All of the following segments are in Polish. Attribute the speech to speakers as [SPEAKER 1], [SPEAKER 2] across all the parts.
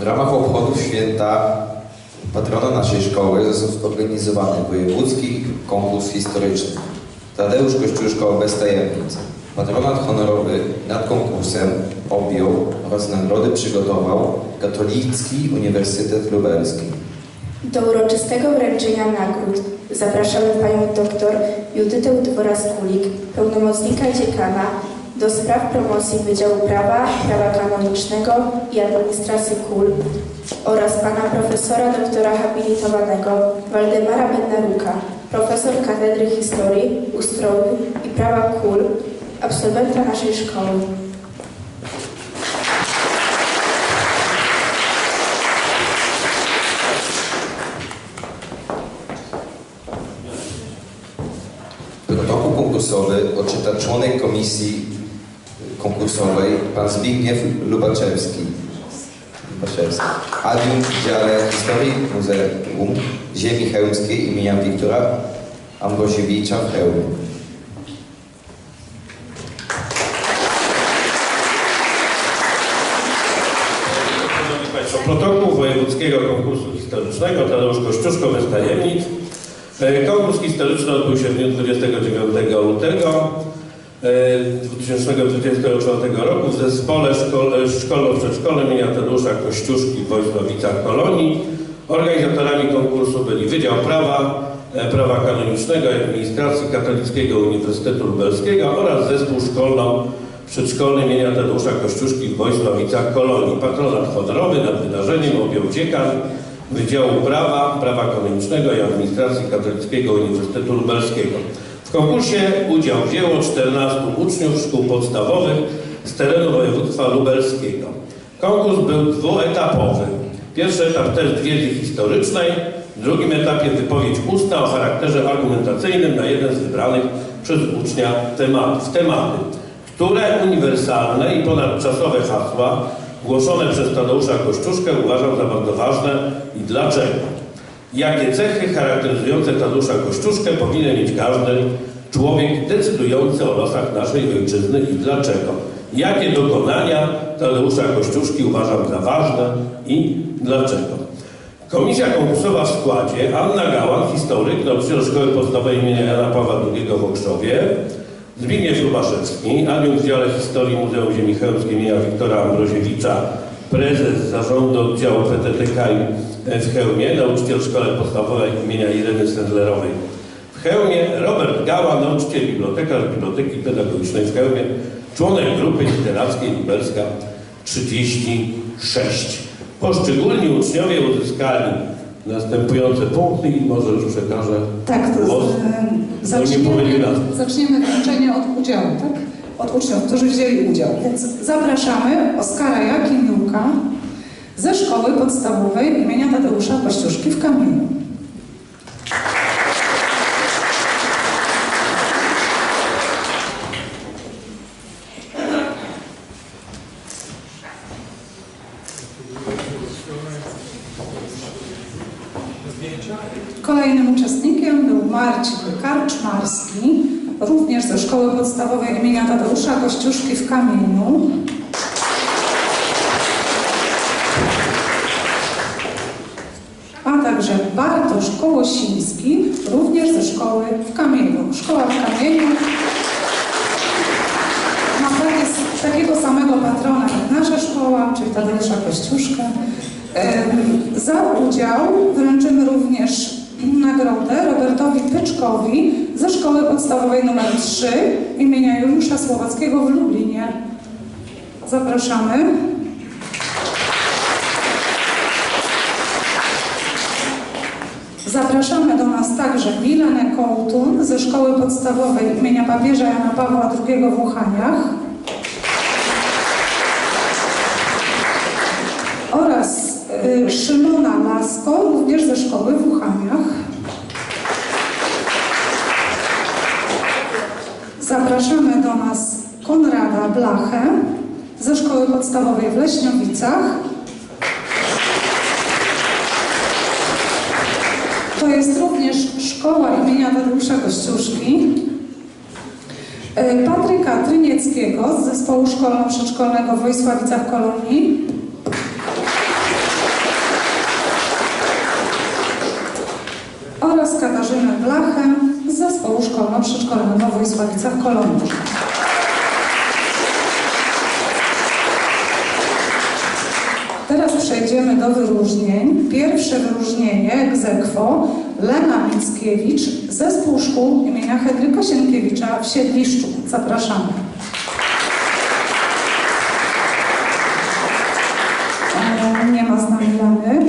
[SPEAKER 1] W ramach obchodów święta patrona naszej szkoły został zorganizowany wojewódzki konkurs historyczny. Tadeusz Kościuszko bez tajemnic. Patronat honorowy nad konkursem objął oraz nagrody przygotował Katolicki Uniwersytet Lubelski.
[SPEAKER 2] Do uroczystego wręczenia nagród zapraszamy panią dr Judytę Dworas-Kulik, pełnomocnika dziekana do spraw promocji Wydziału Prawa, Prawa Kanonicznego i Administracji KUL oraz pana profesora doktora habilitowanego Waldemara Bednaruka, profesor Katedry Historii, Ustroju i Prawa KUL, absolwenta naszej szkoły.
[SPEAKER 1] Protokół konkursowy odczyta członek komisji konkursowej pan Zbigniew Lubaczewski. Lubaczewski. Adiunkt w dziale Historii Muzeum Ziemi Chełmskiej imienia Wiktora Ambroziewicza w Chełmie.
[SPEAKER 3] Protokół Wojewódzkiego Konkursu Historycznego Tadeusz Kościuszko bez. E, Konkurs historyczny odbył się w dniu 29 lutego 2024 roku w zespole szkol- szkolno-przedszkolnym imienia Tadeusza Kościuszki w Wojsławicach Kolonii. Organizatorami konkursu byli Wydział Prawa, e, Prawa Kanonicznego i Administracji Katolickiego Uniwersytetu Lubelskiego oraz Zespół Szkolno-Przedszkolny imienia Tadeusza Kościuszki w Wojsławicach Kolonii. Patronat honorowy nad wydarzeniem objął dziekan Wydziału Prawa, Prawa Kanonicznego i Administracji Katolickiego Uniwersytetu Lubelskiego. W konkursie udział wzięło 14 uczniów szkół podstawowych z terenu województwa lubelskiego. Konkurs był dwuetapowy. Pierwszy etap test wiedzy historycznej, w drugim etapie wypowiedź ustna o charakterze argumentacyjnym na jeden z wybranych przez ucznia tematów. Tematy, które uniwersalne i ponadczasowe hasła głoszone przez Tadeusza Kościuszkę uważam za bardzo ważne i dlaczego? Jakie cechy charakteryzujące Tadeusza Kościuszkę powinien mieć każdy człowiek decydujący o losach naszej ojczyzny i dlaczego? Jakie dokonania Tadeusza Kościuszki uważam za ważne i dlaczego? Komisja konkursowa w składzie Anna Gałan, historyk, nauczyciel Szkoły Podstawowej im. Jana Pawła II w Okrzowie, Zbigniew Lubaszewski, adiunkt w dziale historii Muzeum Ziemi Chełmskiej im. Wiktora Ambroziewicza, prezes zarządu oddziału PTTK w Chełmie, nauczyciel Szkoły Podstawowej im. Ireny Sendlerowej w Chełmie, Robert Gała, nauczyciel bibliotekarz Biblioteki Pedagogicznej w Chełmie, członek grupy literackiej Lubelska 36. Poszczególni uczniowie uzyskali następujące punkty i może już przekażę
[SPEAKER 4] Tak, to
[SPEAKER 3] głos. Bo nie
[SPEAKER 4] zaczniemy, zaczniemy wręczenie od udziału, tak? Od uczniów, którzy wzięli udział. Więc zapraszamy Oskara Jakimiuka ze Szkoły Podstawowej imienia Tadeusza Kościuszki w Kamieniu. Kolejnym uczestnikiem był Marcin Karczmarski, również ze Szkoły Podstawowej imienia Tadeusza Kościuszki w Kamieniu. A także Bartosz Kołosiński, również ze Szkoły w Kamieniu. Szkoła w Kamieniu ma takie, takiego samego patrona jak nasza szkoła, czyli Tadeusza Kościuszka. Za udział wręczymy również nagrodę Robertowi Pyczkowi ze Szkoły Podstawowej nr 3 imienia Juliusza Słowackiego w Lublinie. Zapraszamy. Zapraszamy do nas także Milenę Kołtun ze Szkoły Podstawowej imienia papieża Jana Pawła II w Uchaniach oraz y, Szymona Lasko, również ze Szkoły w Uchaniach. do nas Konrada Blachę ze Szkoły Podstawowej w Leśniowicach. To jest również szkoła imienia Dariusza Kościuszki. E, Patryka Trynieckiego z Zespołu Szkolno-Przedszkolnego w Wojsławicach Kolonii. Oraz Katarzynę Blachę z Zespołu Szkolno-Przedszkolnego w Wojsławicach Kolonii. Teraz przejdziemy do wyróżnień. Pierwsze wyróżnienie aequo Lena Mickiewicz, Zespół Szkół imienia Henryka Sienkiewicza w Siedliszczu. Zapraszamy. E, Nie ma z nami Leny.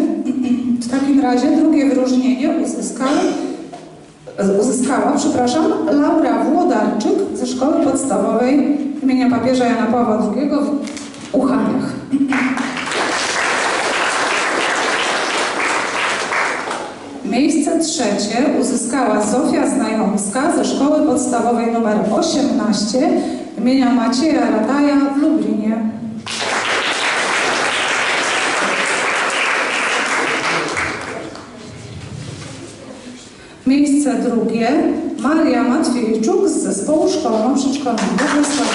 [SPEAKER 4] W takim razie drugie wyróżnienie uzyskał, uzyskała, przepraszam, Laura Włodarczyk ze Szkoły Podstawowej imienia papieża Jana Pawła II w Uchaniach. Miejsce trzecie uzyskała Zofia Znajomska ze Szkoły Podstawowej nr 18 imienia Macieja Rataja w Lublinie. Miejsce drugie Maria Matwiejczuk z Zespołu Szkolno-Przedszkolnego w Wrocławiu.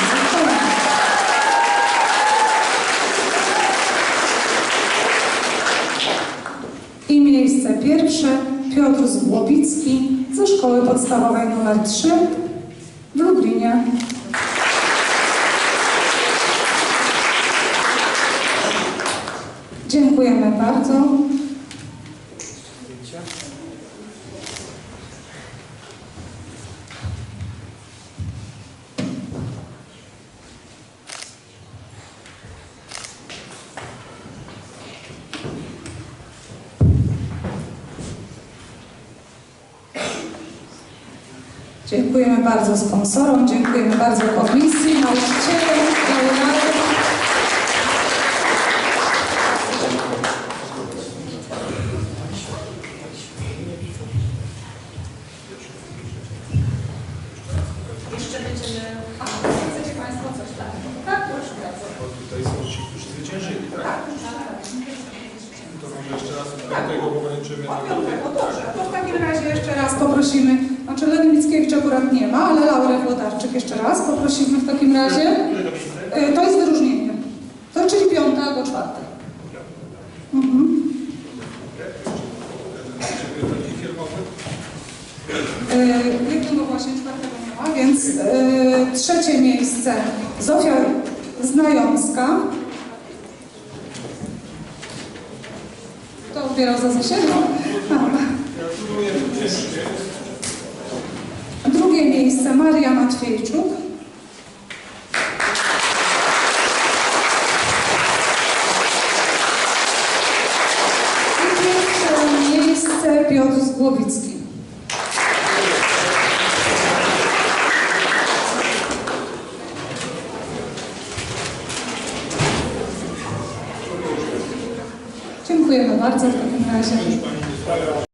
[SPEAKER 4] I miejsce pierwsze Złowicki ze Szkoły Podstawowej nr 3 w Lublinie. Dziękujemy bardzo. Dziękujemy bardzo sponsorom, dziękujemy bardzo komisji, nauczycielom, laureatom. Jeszcze będziemy... A, chcecie Państwo coś tak? Tak, proszę bardzo.
[SPEAKER 5] Tutaj są ci, którzy zwyciężyli, tak? To może jeszcze raz tego pomęczymy.
[SPEAKER 4] No dobrze, to w takim razie jeszcze raz poprosimy, znaczy Leni Mickiewicz akurat nie ma, ale Laurę Włodarczyk jeszcze raz poprosimy w takim razie. E, To jest wyróżnienie. To czyli piąte albo czwarte. Mhm. E, Jednego właśnie czwartego nie ma, więc e, trzecie miejsce Zofia Znajomska. Kto odbierał za Zosię? No.
[SPEAKER 5] Gratuluję zwycięzcy.
[SPEAKER 4] Drugie miejsce Maria Matwiejczuk. I pierwsze miejsce Piotr Zgłowicki. Dziękujemy bardzo w takim razie.